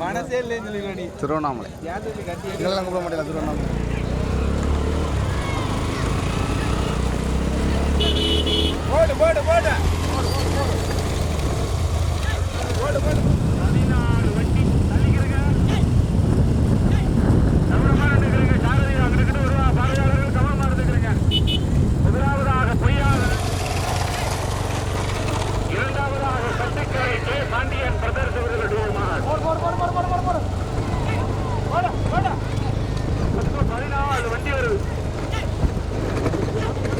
மனசே இல்லைன்னு சொல்லி திருவண்ணாமலை இதெல்லாம் கூப்பிட மாட்டேன் திருவண்ணாமலை. போடு போடு போடு. முதலாவதாக பொய்யாத இரண்டாவதாக சட்டக்கரை கே பாண்டியன் பிரதர்ஸ் அவர்களுடைய மகன் மொத்தம் பதினாலு வண்டி வருது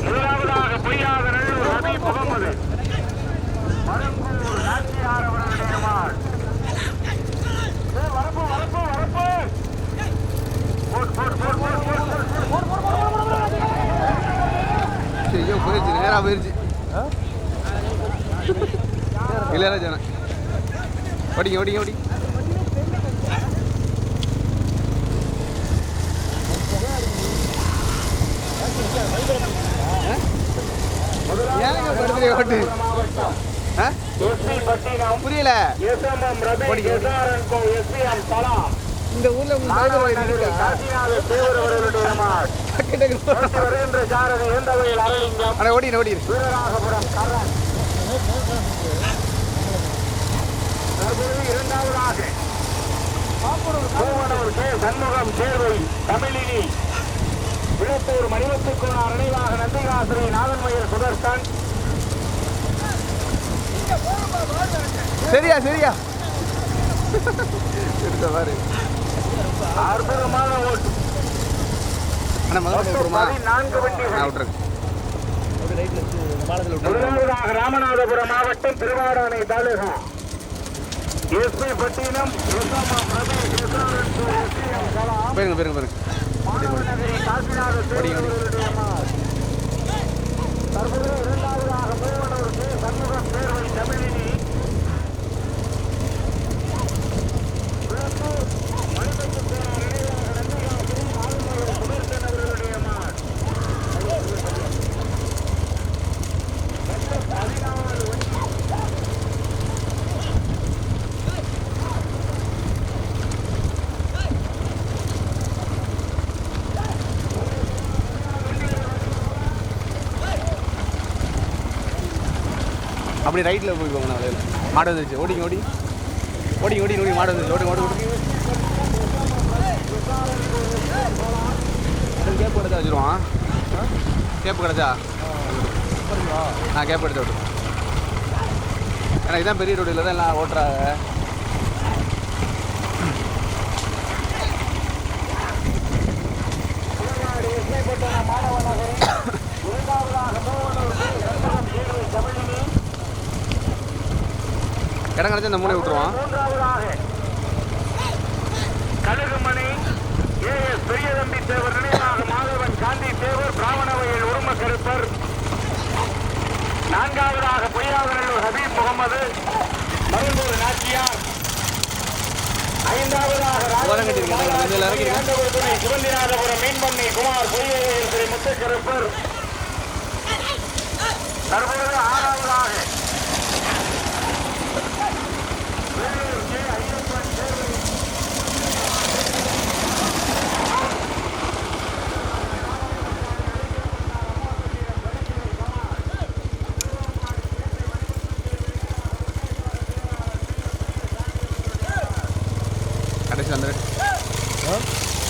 முதலாவதாக பொய்யாத நல்லூர் ஹபீப் முகமது மரங்கூர் நாச்சியார் அவர்களுடைய ஏய், வரப்பு வரப்பு வரப்பு போட் போட் போட் போட் போட் போட் ஐயோ போயிடுச்சு நேராக போயிடுச்சு இளையராஜா. ஓடிங்க ஓடிங்க ஓடி ஏங்க படுத்துறீங்க ஓட்டு ஆ? எஸ்பி பட்டினம் புரியல எஸ்எம்எம் ரபி எஸ்ஆர்என் கோ எஸ்பிஎம் தலா இந்த ஊர்ல மாணவநகரி காசிநாத தேவர் அவர்களுடைய மகன் ஓட்டி வருகின்ற சாரதி ஏந்தவையில் அரளிங்கம் அட ஓடிடு ஓடிடு வீரராகபுரம் கரண் தற்போது இரண்டாவதாக சண்முகம் சேர்வை தமிழினி விழுப்பூர் மணிவத்துக்குனார் நினைவாக நந்திகாசிரி நாதன்மயில் சுதர்சன் சரியா. சரியா பாரு. அற்புதமான ஓட்டு. முதலாவதாக ராமநாதபுரம் மாவட்டம் Thiruvadanai taluk. SP Pattinam SMM Ravi SRN கோ எஸ்பிஎம் தலா போயிருங்க போயிருங்க போயிருங்க மாணவநகரி காசிநாத தேவர்களுடைய மகன். தற்போது இரண்டாவதாக மூவனூர் கே. சண்முகம் தேர்வை தமிழினி விழுப்புர் மணிமத்துக்கோணம் நினைவாக நந்திகாசிரி ஆளுநர் சுதர்சன் அவர்களுடைய மகன். மொத்தம் பதினாறு வண்டி. அப்படி ரைட்டில் போய் போங்க நான் மாடு வந்துருச்சு. ஓடிங்க ஓடி. ஓடிங்க ஓடி ஓடி மாடு வந்துருச்சு. ஓடி ஓடி ஓடி கேப் கிடச்சா வச்சுருவான் கேப் கிடச்சா? ஆ கேப் எடுத்து விட்டு ஏன்னா இதுதான் பெரிய ரோடு இல்லை தான் எல்லாம் ஓட்டுறாங்க தமிழ்நாடு எஸ்ஐப்பட்டண மாணவ நகரில் இரண்டாவதாக மூவனூர் கே. சண்முகம் தேர்வை தமிழினி இடம் கிடச்சா இந்த மூளை விட்டுருவான். மூன்றாவதாக கழுகுமணி ஏ. எஸ் பெரியதம்பி தேவர் நினைவாக மாதவன் காந்தி தேவர் பிராமணவையில் உரும கருப்பர் நான்காவதாக பொய்யாதநல்லூர் ஹபீப் முகமது மருந்தூர் நாச்சியார். ஐந்தாவதாக சிவந்திநாதபுரம் மீன்பண்ணை குமார் பொய்யையில் திரு முத்துக்கருப்பர். தற்பொழுது ஆறாவதாக வேலூர் கே. ஐயப்பன் தேர்வை கடைசி வந்துடு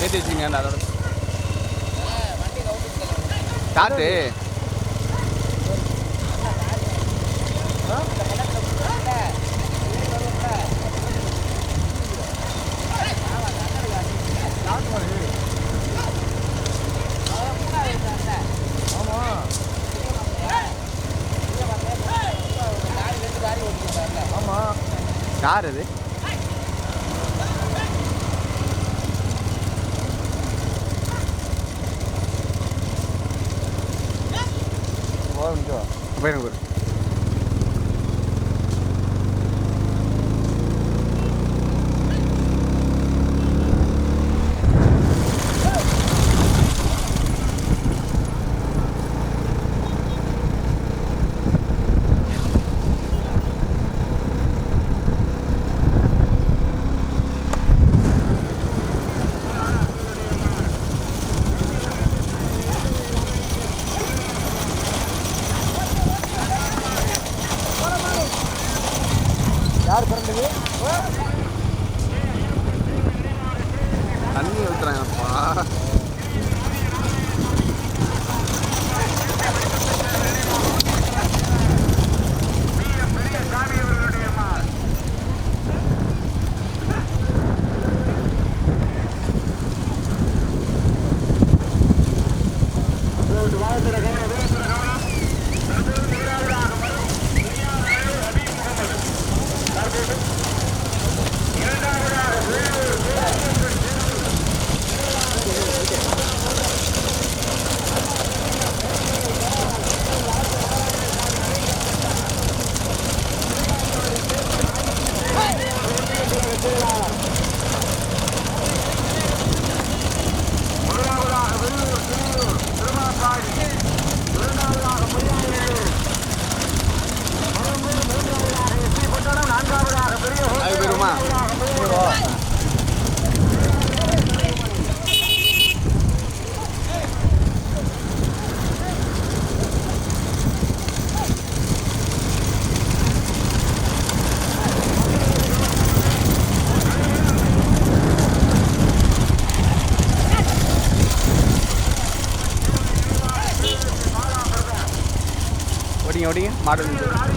சேர்த்து வச்சுங்க அதோட காத்து யார் பிறந்தது? தண்ணி ஊற்றுறாங்கப்பா ஓடிங்க ஓடிங்க மாடு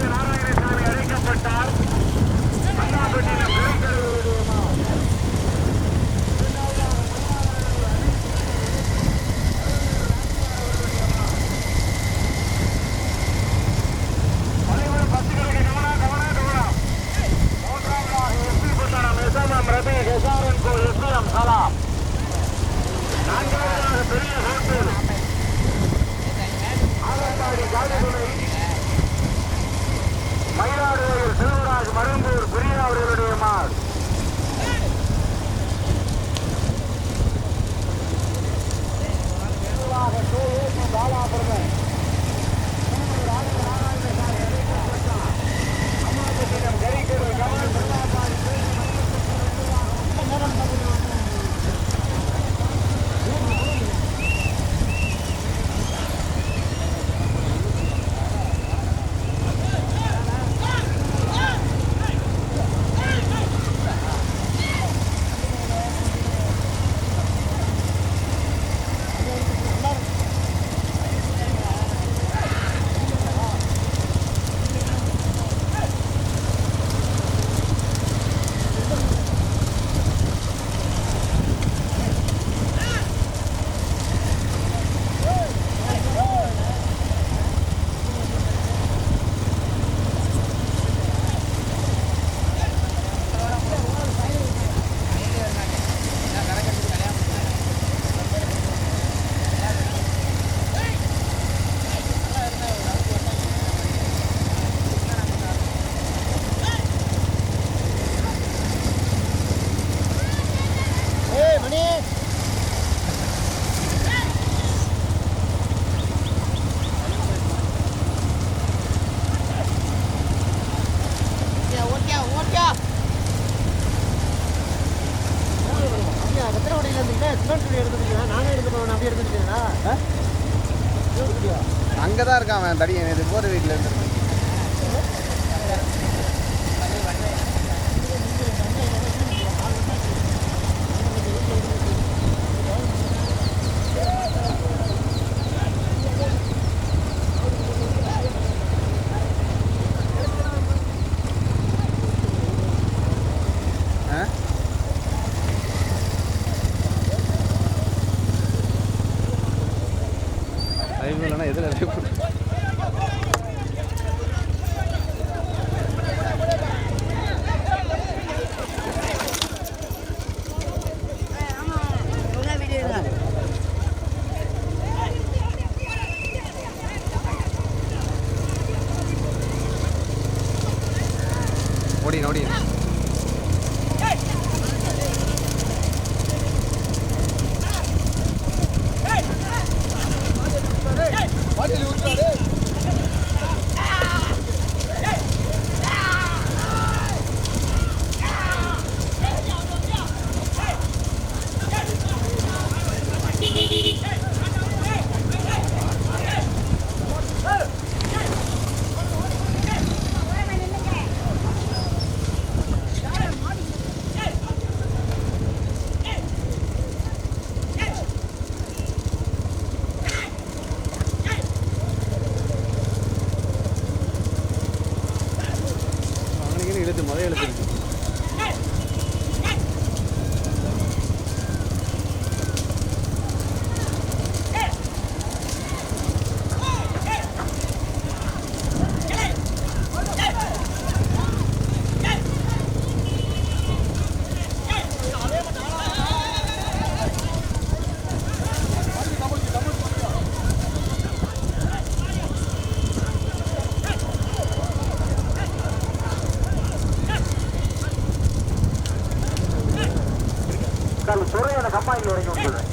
துறையான கம்பாயின் வரைக்கும் வந்துடுறேன்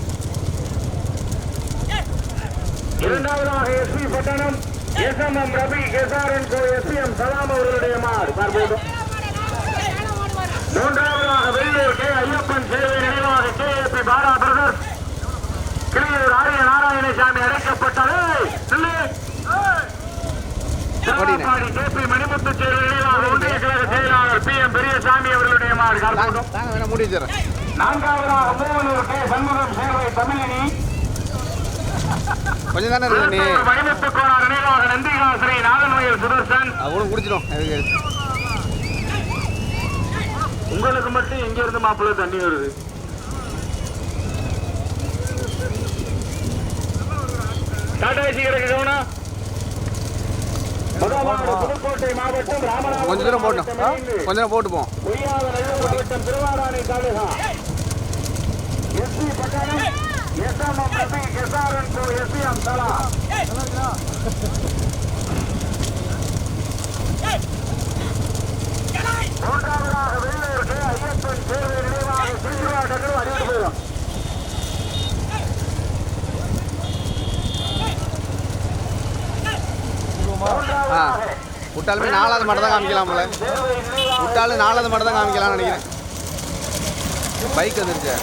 இரண்டாவதாக SP Pattanam SMM Rabi SRN கோ எஸ்பிஎம் சலாம் அவர்களுடைய மாடு. தற்போது மூன்றாவதாக வெள்ளூர் கே ஐயப்பன் சேவை நினைவாக கே ஏ பி பாரா பிரதர். கிளியூர் ஆரிய நாராயணசாமி அழைக்கப்பட்டது. திருவாப்பாடி கே பி மணிமுத்து சேவை நினைவாக ஒன்றிய கழக செயலாளர் பி எம் பெரியசாமி அவர்களுடைய மாடு. தற்போது நான்காவதாக மூவனூர் கே சண்முகம் தமிழினி. கொஞ்சம் தானே இருக்கு நீ? நினைவாக நந்திகாசிரி சுதர்சன். அவளும் குடிச்சிடும். உங்களுக்கு மட்டும் எங்க இருந்து மாப்பிள்ள தண்ணி வருது. டாடா சீக்கிரம் கவனம் கொஞ்சம் தூரம் போட்டோம் கொஞ்ச நேரம் போட்டு போவோம் மூன்றாவதாக வெள்ளூருக்கு ஐயப்பன் தேர்வு நினைவாக சுற்றுலாட்டங்கள் அறிவித்து போயிடும். விட்டாலுமே நாலாவது மட்டும் தான் காமிக்கலாம்ல. விட்டாலும் நாலாவது மட்டும் தான் காமிக்கலாம்னு நினைக்கிறேன். பைக் வந்துருச்சு.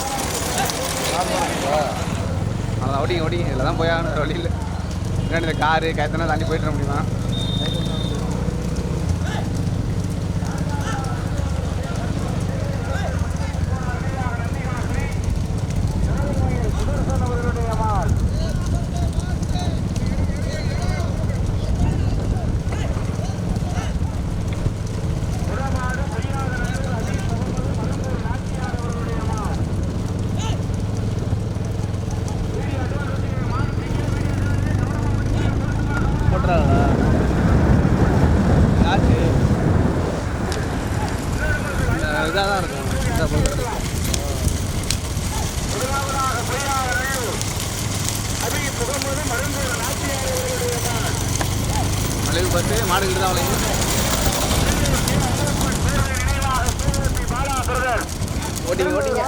அதான் ஓடிங்க ஓடிங்க. இதில் தான் போய் ஆகணும் வழியில் இந்த காரு கயத்தனா தாண்டி போயிட்டு முடியுமா போட்டுறாங்களா யாச்சு இதாக தான் இருக்கும் இதாக போட்டு மலைவு பஸ்ஸு மாடுகிட்டு தான் வளையும் ஓட்டிங்க ஓட்டிங்க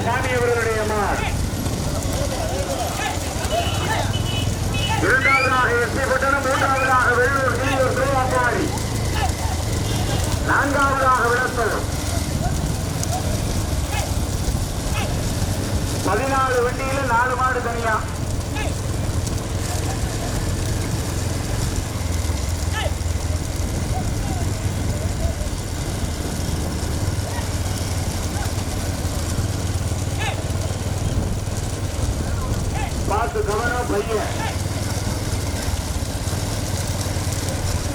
சாமி அவர்களுடைய மார். இரண்டாவதாக எஸ்பி பட்டணம் மூன்றாவதாக வெள்ளூர் சீனியர் திருவாப்பாடி நான்காவதாக விளத்தூர் பதினாலு வண்டியில நாலு மாடு தனியா பார்த்து கவனம் பையன்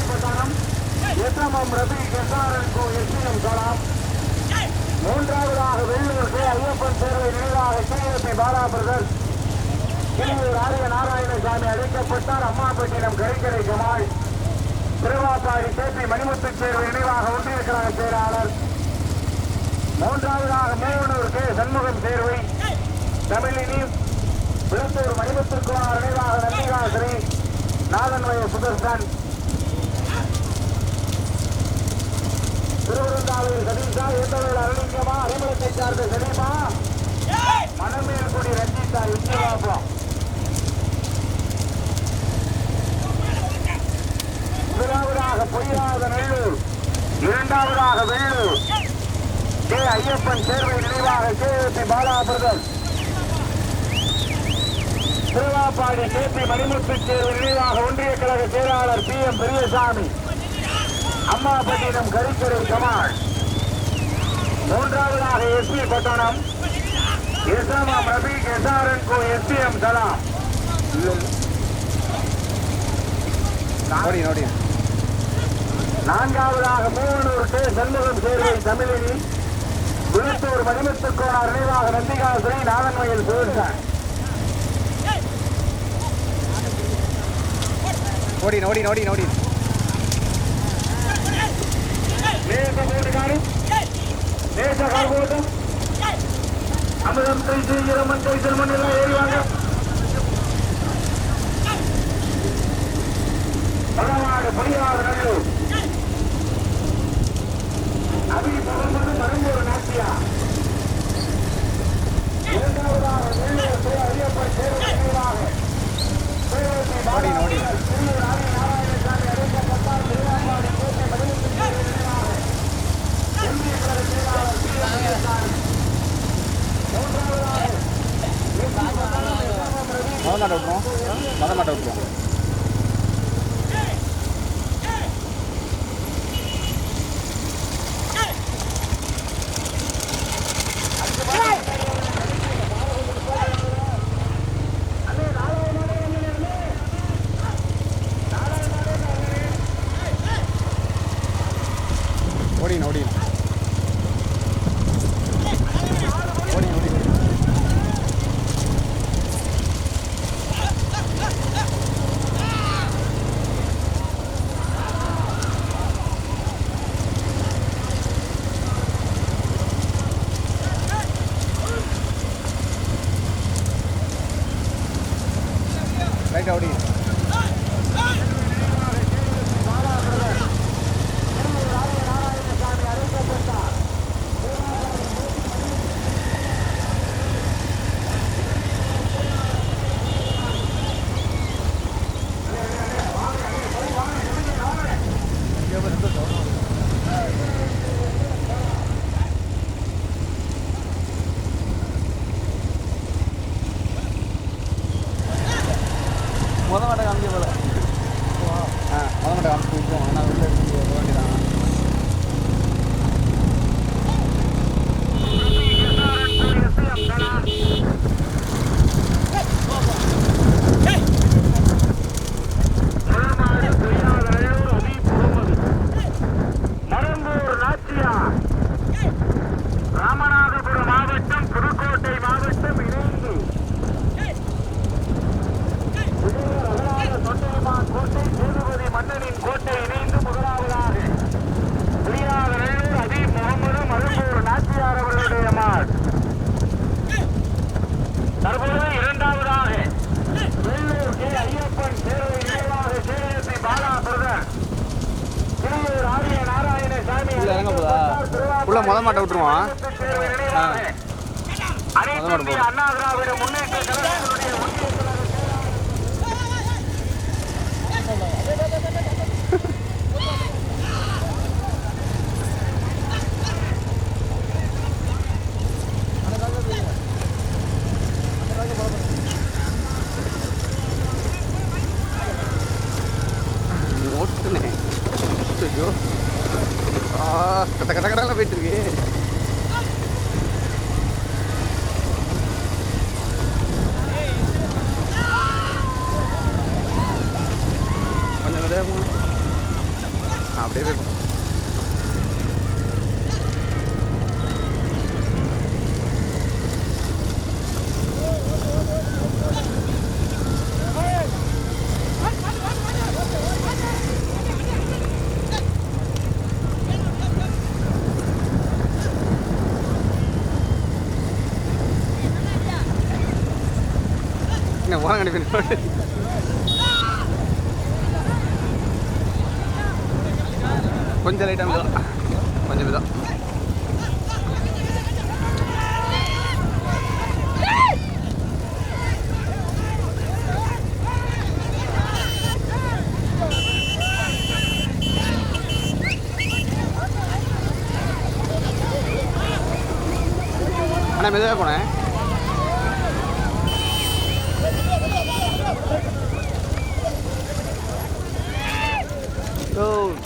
பட்டணம் எஸ்எம்எம் ரவி எஸ்ஆர்என் கோ எஸ்பிஎம் கலாம் மூன்றாவதாக வெள்ளூர் கே ஐயப்பன் தேர்வை நினைவாக சிஎஸ்பி பாலா பிரதர்ஸ் கிளியூர் ஆரிய நாராயணசாமி அழைக்கப்பட்டார் அம்மாப்பட்டினம் கரைக்கரை ஜமால் திருவாப்பாடி கேபி மணிமுத்து தேர்வு நினைவாக ஒன்றிய செயலாளர் மூன்றாவதாக மூவனூர் கே சண்முகம் தேர்வை தமிழினி விழுத்தூர் மணிமுத்துக்குமார் நினைவாக நந்திகாசிரி நாதன்வய சுதர்சன் திருவருந்தாளூர் சதீஷா சார்ந்த சதீமா மணமேல்குடி ரஞ்சிதா விஜயபாபம் முதலாவதாக பொய்யாத நல்லூர் இரண்டாவதாக வெள்ளூர் கே ஐயப்பன் தேர்வை நினைவாக K P Thiruvappadi K P Manimuthu தேர்வு நினைவாக ஒன்றிய கழக செயலாளர் பி எம் பெரியசாமி. அம்மாபட்டினம் கரிக்கரை கமால் மூன்றாவதாக SP Pattanam. SMM Rafiq SRN கோ எஸ்பிஎம் சலாம் நான்காவதாக மூவனூர் கே. சண்முகம் சேர்வை தமிழினி. விழுத்தூர் மணிமுத்துக்கோனார் நினைவாக நந்திகாசிரி நாதன்மையில் சுதர்சன் ஓடிங்க ஓடிங்க ஓடிங்க ஓடிங்க நேச போட்டுக்காரு நேச கார்போட்டம் அமிர்தம் கை செய்கிறமன் எல்லாம் ஏறிவாங்க நல்லூர் அபி நாட்டியா? இரண்டாவதாக 超厉害 கொஞ்சம் லைட்டாக மிதம் கொஞ்சம் மிதம் ஆனால் மெதுவாக போனேன். Oh.